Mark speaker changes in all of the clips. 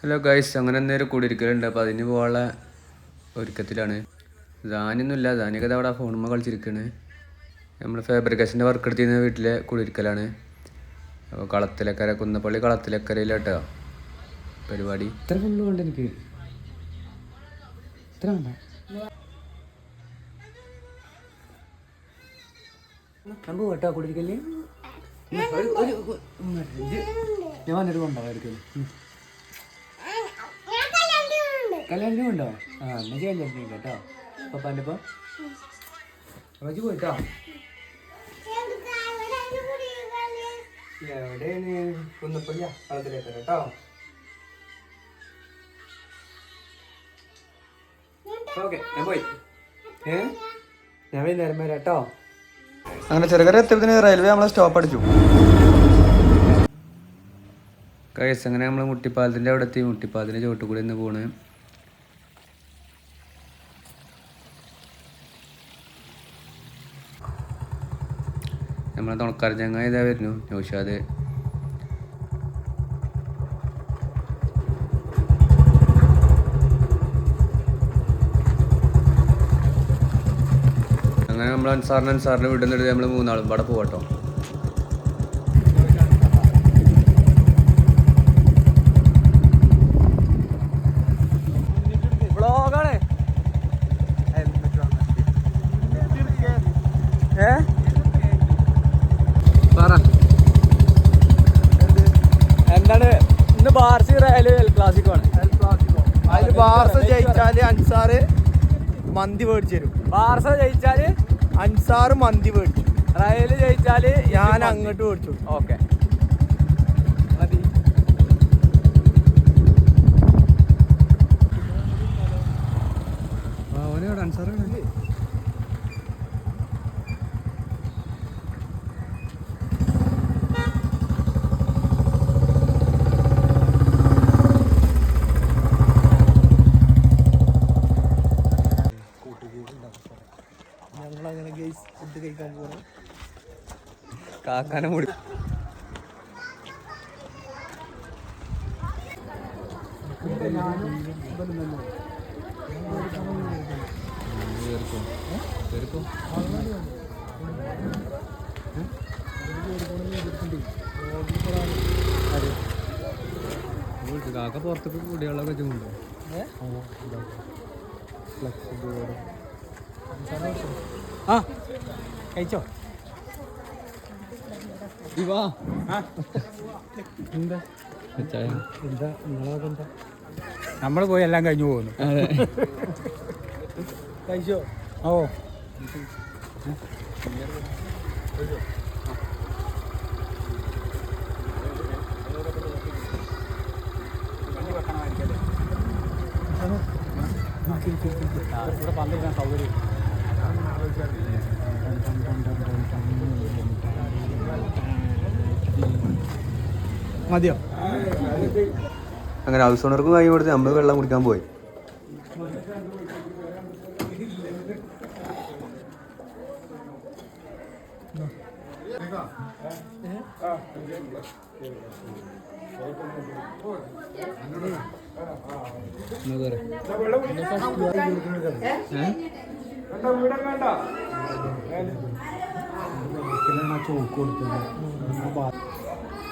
Speaker 1: Hello guys അങ്ങനെ നേരം കൂടിയിരിക്കലുണ്ട്. അപ്പോൾ അതിന് പോകാനുള്ള ഒരുക്കത്തിലാണ്. ദാനിയൊന്നുമില്ല ദാനിയൊക്കെ ദാ അവിടെ ഫോണുമ്മ കളിച്ചിരിക്കുകയാണ് നമ്മൾ ഫാബ്രിക്കേഷന്റെ വർക്ക് എടുത്തിരുന്ന വീട്ടിലെ കുടിയിരിക്കലാണ്. അപ്പോൾ കളത്തിലക്കര കുന്നപ്പള്ളി കളത്തിലക്കരയിലാട്ടോ പരിപാടി. ഇത്ര ഫുള്ള് വേണ്ട എനിക്ക്. ഇത്ര വേണ്ട. കേട്ടോ കുടിയിരിക്കൽ. ഞാൻ വന്നിട്ട് കല്യാണത്തിന് ഉണ്ടോ ആ എന്നാ കല്യാണത്തിന് കേട്ടോ. പപ്പാന്റെ ഇപ്പം റജു പോയിട്ടോ? എവിടെയാണ്? കുന്നപ്പള്ളിയ കളത്തിലേക്ക് കേട്ടോ. ഓക്കെ ഞാൻ പോയി. ഏ? ഞാൻ വൈകുന്നേരം വരാം കേട്ടോ. അങ്ങനെ ചെറുകര എത്തിയതിന് റെയിൽവേ നമ്മളെ സ്റ്റോപ്പ് അടിച്ചു. കൈസ് അങ്ങനെ നമ്മൾ മുട്ടിപ്പാലത്തിന്റെ അവിടെ എത്തി. മുട്ടിപ്പാലത്തിന്റെ ചോട്ടിൽ കൂടെ ഇന്ന് പോണ്. നമ്മളെ തുണക്കാർ ചങ്ങായി ഇതാ വരുന്നു നൗഷാദ് അങ്ങനെ നമ്മൾ അൻസാറിന് അൻസാറിന് വിടുന്നിട്ട് നമ്മൾ മൂന്നാളും ഇവിടെ പോകട്ടോ
Speaker 2: എന്താണ്? ഇന്ന് ബാർസി റയൽ എൽ ക്ലാസിക്കോ ആണ്.
Speaker 3: അതിൽ ബാർസ ജയിച്ചാൽ അൻസാറ് മന്തി മേടിച്ചു തരും.
Speaker 2: ബാർസ ജയിച്ചാൽ
Speaker 3: അൻസാറ് മന്തി മേടിച്ചു.
Speaker 2: റയൽ ജയിച്ചാൽ
Speaker 3: ഞാൻ അങ്ങോട്ട് മേടിച്ചു.
Speaker 2: ഓക്കെ. മതി.
Speaker 1: അവനോട് അൻസാറാണ് കാക്കാനെ മുടി കാക്ക പുറത്തേക്ക് കുടികളൊക്കെ ഫ്ലെക്സിബിൾ
Speaker 2: ആ കഴിച്ചോ?
Speaker 1: ഇവാ.
Speaker 2: എന്താ? എന്താ? നമ്മൾ പോയി എല്ലാം കഴിഞ്ഞു പോകുന്നു. കഴിച്ചോ? ഓ. ഇവിടെ പന്തിരിക്കാൻ സൗകര്യം മതിയോ?
Speaker 1: അങ്ങനെ ഹൗസ് ഓണർക്ക് കൈ കൊടുത്ത് നമ്മൾ വെള്ളം കുടിക്കാൻ പോയി.
Speaker 2: ചോക്ക്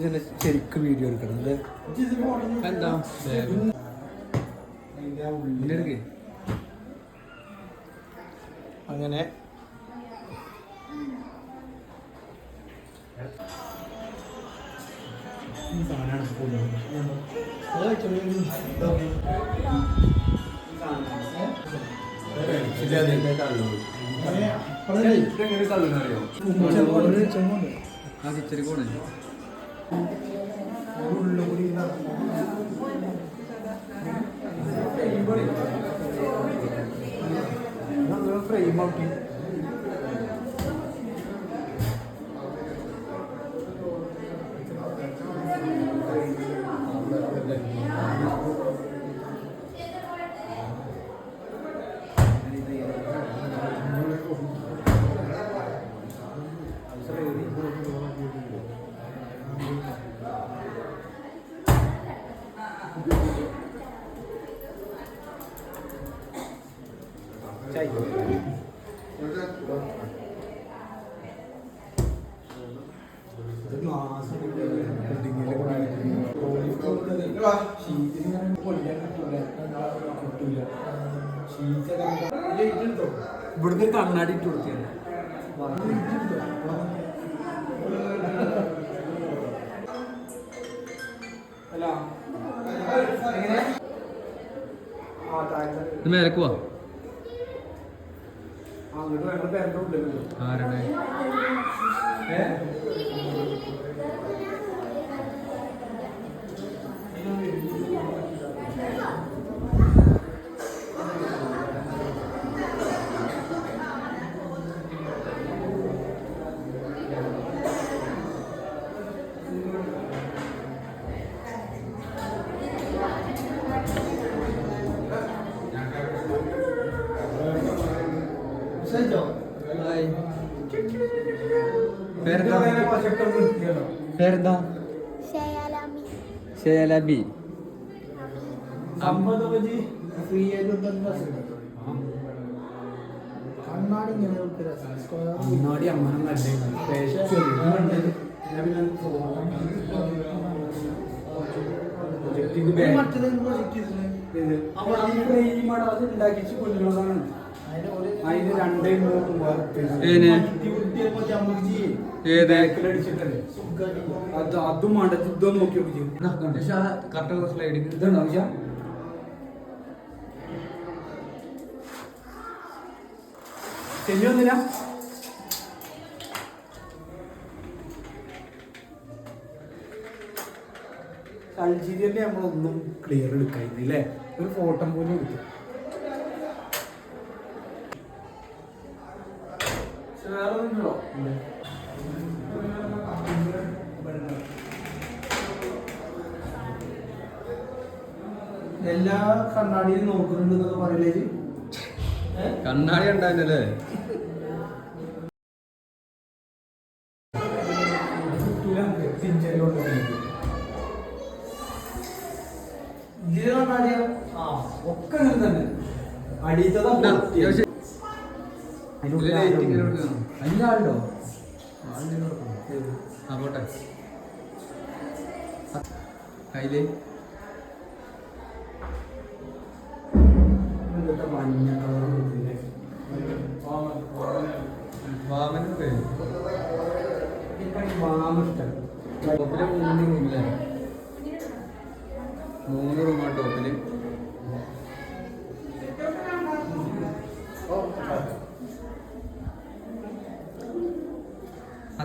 Speaker 2: ഇതിന്റെ ശരിക്ക് വീഡിയോ എടുക്കണം.
Speaker 1: എന്താ?
Speaker 3: അങ്ങനെ.
Speaker 1: പോണേ
Speaker 3: ഫ്രെയിം ഔട്ട്
Speaker 2: ഇവിടുന്ന് കണ്ണാടി ഇട്ട്
Speaker 1: ഇത് മേലേക്ക് പോവാ
Speaker 2: അങ്ങോട്ട് വേണ്ട പേരുടെ ഉള്ളിൽ
Speaker 1: ആരാണ്? പേരെന്താ പേരെന്താ ഷേലബി
Speaker 3: കണ്ണാടി
Speaker 2: അങ്ങനെ
Speaker 3: ഇത് മറ്റേത് പ്രൊജക്ട് ചെയ്തിട്ടുണ്ട്
Speaker 2: അത് ഉണ്ടാക്കിച്ച് കൊല്ലുന്നതാണ് അതിന് രണ്ടേ മൂന്ന്
Speaker 1: ഏന്? ഏത്?
Speaker 2: ബാക്കിലടിച്ചിട്ടല്ലേ അത് അതും വേണ്ട. ഇതൊന്നും നോക്കി നോക്കി ചെയ്യും.
Speaker 1: കറക്റ്റ് സ്ലൈഡിങ്
Speaker 2: ഇതുണ്ടോ വിശ ചെല്ലി വന്നില്ല അൾജീരിയയിൽ നമ്മളൊന്നും ക്ലിയർ എടുക്കായിരുന്നില്ലേ ഒരു ഫോട്ടോ പോലും എടുത്തു വേറെ ഒന്നുമില്ലോ
Speaker 3: എല്ലാ കണ്ണാടിയും നോക്കുന്നുണ്ട് എന്നൊക്കെ പറയില്ലേ
Speaker 1: കണ്ണാടി ഉണ്ടായിരുന്നല്ലേ
Speaker 3: ഇതിൽ കണ്ണാടിയാ?
Speaker 2: ആ ഒക്കെ അങ്ങനെ തന്നെ. അടിയത്തതാ പോട്ടെ.
Speaker 1: കയ്യിൽ.
Speaker 2: ഇതൊക്കെ മഞ്ഞ
Speaker 1: വാമന്റെ പേര്
Speaker 2: മാമ ഇഷ്ടം.
Speaker 1: ടോപ്പിൽ മൂന്ന് റൂമില്ലേ മൂന്ന് റൂമാണ് ടോപ്പിൽ.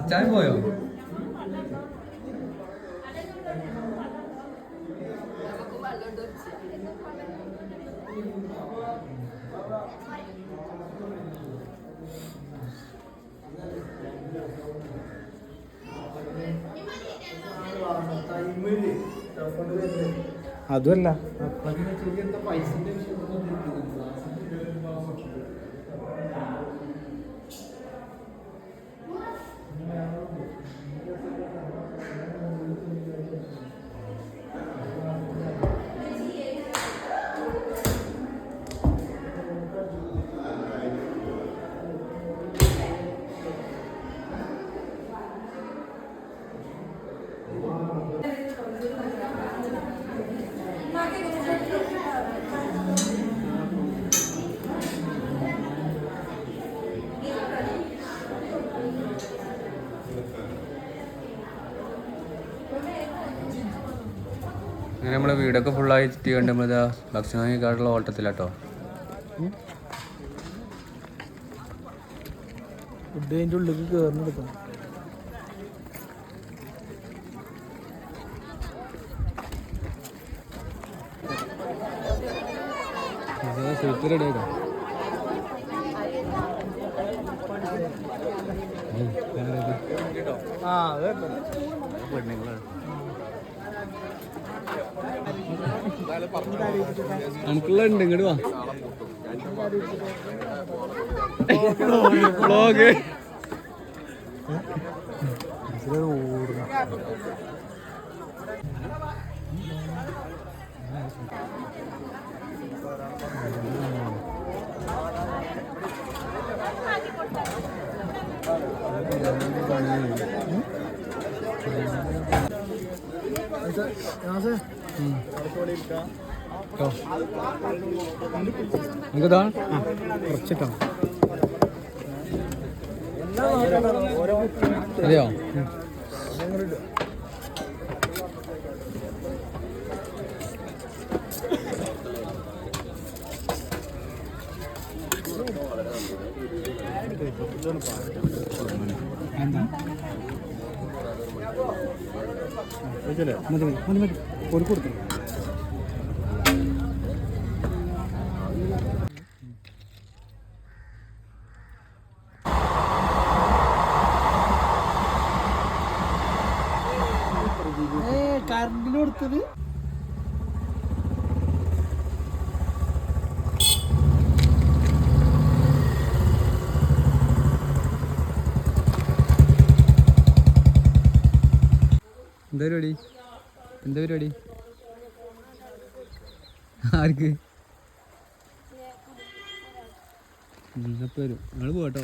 Speaker 1: അച്ചായ പോയോ
Speaker 2: അതുമല്ല.
Speaker 3: പൈസന്റെ
Speaker 1: നമ്മുടെ വീടൊക്കെ ഫുള്ളായി ചുറ്റി കണ്ട് ഇതാ ഭക്ഷണം കഴിക്കാനുള്ള ഓട്ടത്തിലാട്ടോ.
Speaker 3: ആ അതെ പെണ്ണുങ്ങളാണ്
Speaker 1: എനിക്കുള്ള ഉണ്ട് ഇങ്ങോട്ട് വാ. വ്ളോഗ് നമുക്കിതാ
Speaker 3: കുറച്ചിട്ടോ
Speaker 1: അതെയോ
Speaker 3: മതി മതി മതി ഒരു കൊടുത്തു കറണ്ടിന് കൊടുത്തത്
Speaker 1: എന്താ പരിപാടി എന്താ പരിപാടി? ആർക്ക്? അപ്പൊ വരും. നിങ്ങൾ പോട്ടോ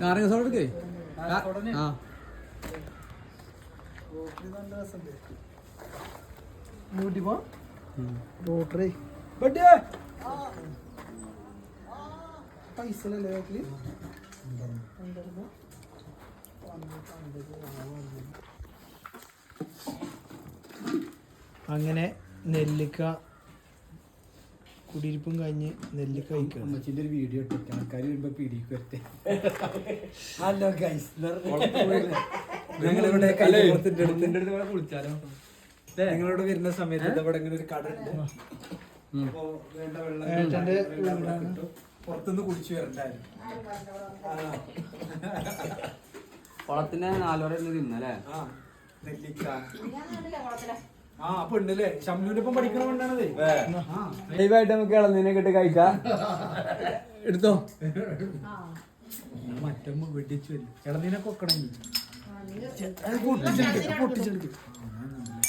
Speaker 1: നാരങ്ങ സോഡ എടുക്കേ. ആ.
Speaker 3: പൈസ അല്ലേ അങ്ങനെ നെല്ലിക്ക കുടിയിരിപ്പും കഴിഞ്ഞ് നെല്ലിക്ക കഴിക്കണം.
Speaker 2: അമ്മച്ചിന്റെ ഒരു വീഡിയോ ഇട്ടിട്ട് ആൾക്കാർ വരുമ്പോ പിടിക്ക് വരട്ടെ ഹലോ ഗൈസ് ഞങ്ങളിവിടെ
Speaker 1: കുളിച്ചാലോ?
Speaker 2: നിങ്ങളോട് വരുന്ന സമയത്ത് ഇവിടെ ഇങ്ങനെ ഒരു കട ഉണ്ട് അപ്പോ വേണ്ട വെള്ളം. പുറത്തുനിന്ന് കുടിച്ചു വരണ്ടായിരുന്നു.
Speaker 1: കുളത്തിന്റെ നാലോടെ തിന്നല്ലേ?
Speaker 2: ആ നെല്ലിക്ക. ആ അപ്പൊ ഉണ്ടല്ലേ? ഷംലുവിന്റെ പഠിക്കണ കൊണ്ടാണത്.
Speaker 1: ലൈവായിട്ട് നമുക്ക് ഇളനീനെ കിട്ടി കഴിക്കാം എടുത്തോ?
Speaker 2: മറ്റൊന്ന് വെടിച്ചു ഇളനീനെ കൊക്കണം.
Speaker 3: പൊട്ടിച്ചെടുക്കും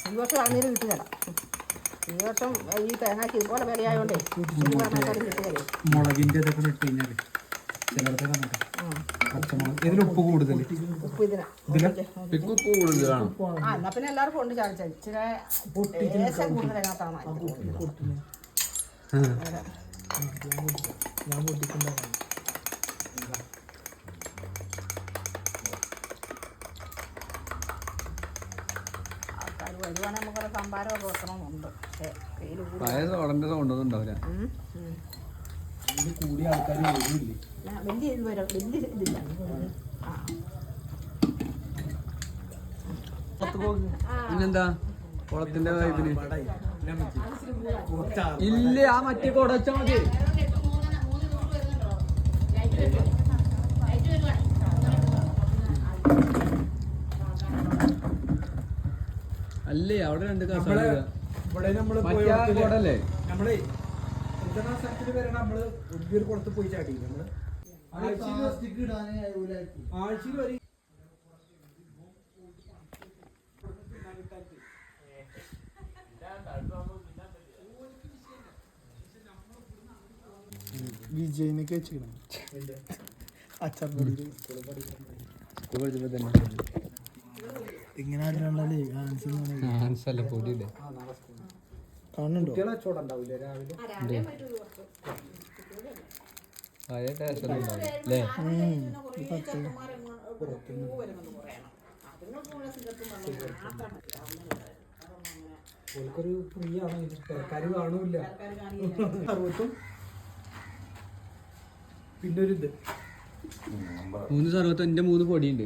Speaker 4: ഈ വർഷം അങ്ങനെ കിട്ടുകയില്ല ഈ വർഷം ഈ തേങ്ങാക്ക് ഇതുപോലെ വിലയായോണ്ടേ
Speaker 2: മുളകിന്റെ ഇതൊക്കെ ഇട്ട് കഴിഞ്ഞാൽ ചിലർക്ക് പച്ചമുളക് ഇതിൽ ഉപ്പ് കൂടുതൽ
Speaker 4: ഉപ്പ് ഇതിനാ
Speaker 1: ഉപ്പ് കൂടുതലാണ്
Speaker 4: ആ എന്നാ എല്ലാവർക്കും കൊണ്ട് ചാടിച്ച ഇച്ചിരി ലേശം കൂടുതൽ അതിനകത്താണ്
Speaker 3: ഞാൻ പൊട്ടിക്കുണ്ടാകാം
Speaker 4: ആൾക്കാർ വരുവാണെങ്കിൽ നമുക്കൊരു സംഭാരമൊക്കെ വെക്കണമെന്നുണ്ട് പക്ഷേ
Speaker 1: പഴയ
Speaker 2: കൂടിയ ആൾക്കാർ വരില്ലേ
Speaker 4: ഞാൻ വലിയ ഇത് വരും. വലിയ ഇതില്ല. ആ.
Speaker 1: പിന്നെന്താ? കുളത്തിന്റെ ഇല്ല ആ മറ്റേ കൊടച്ചാ മതി. അല്ലേ? അവിടെ രണ്ട്
Speaker 2: ഇവിടെ
Speaker 1: നമ്മൾ
Speaker 2: നമ്മളെ എന്താണ് സ്ഥലത്തിന് വരെ നമ്മൾ വലിയൊരു കുളത്ത് പോയി ചാടി നമ്മൾ ആഴ്ചയിൽ ഒരു
Speaker 3: വിജയിനൊക്കെ വെച്ചിക്കണം അച്ചാർ
Speaker 1: സ്കൂൾ പഠിച്ചപ്പോ തന്നെ.
Speaker 3: ഇങ്ങനെ
Speaker 1: പൊടിയില്ലേ?
Speaker 3: കാണുന്നുണ്ടോ?
Speaker 1: പഴയ ടേസ്റ്റ് അല്ലേ?
Speaker 2: ഓൾക്കൊരു കാണൂല പിന്നെ ഒരു ഇത്.
Speaker 1: മൂന്ന് സർവത്ത് എന്റെ മൂന്ന് പൊടിയുണ്ട്.